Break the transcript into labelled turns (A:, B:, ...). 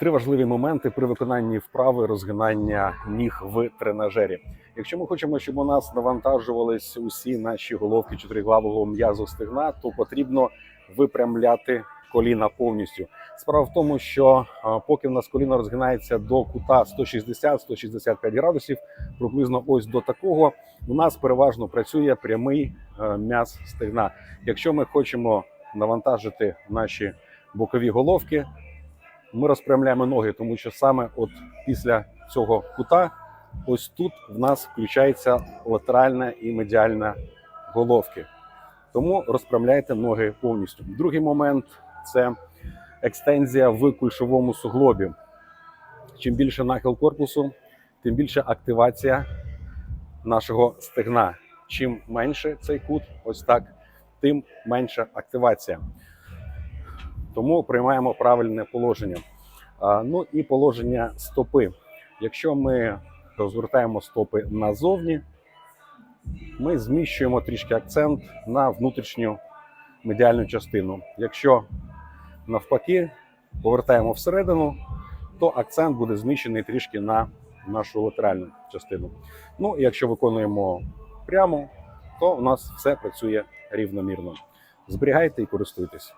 A: Три важливі моменти при виконанні вправи розгинання ніг в тренажері. Якщо ми хочемо, щоб у нас навантажувались усі наші головки чотириглавого м'язу стегна, то потрібно випрямляти коліна повністю. Справа в тому, що поки в нас коліно розгинається до кута 160-165 градусів, приблизно ось до такого, у нас переважно працює прямий е, м'яз стегна. Якщо ми хочемо навантажити наші бокові головки, ми розпрямляємо ноги, тому що саме от після цього кута, ось тут в нас включається латеральна і медіальна головки. Тому розпрямляйте ноги повністю. Другий момент це екстензія в кульшовому суглобі. Чим більше нахил корпусу, тим більше активація нашого стегна. Чим менше цей кут, ось так, тим менша активація. Тому приймаємо правильне положення. Ну і положення стопи. Якщо ми розвертаємо стопи назовні, ми зміщуємо трішки акцент на внутрішню медіальну частину. Якщо навпаки повертаємо всередину, то акцент буде зміщений трішки на нашу латеральну частину. Ну, і якщо виконуємо прямо, то у нас все працює рівномірно. Зберігайте і користуйтесь.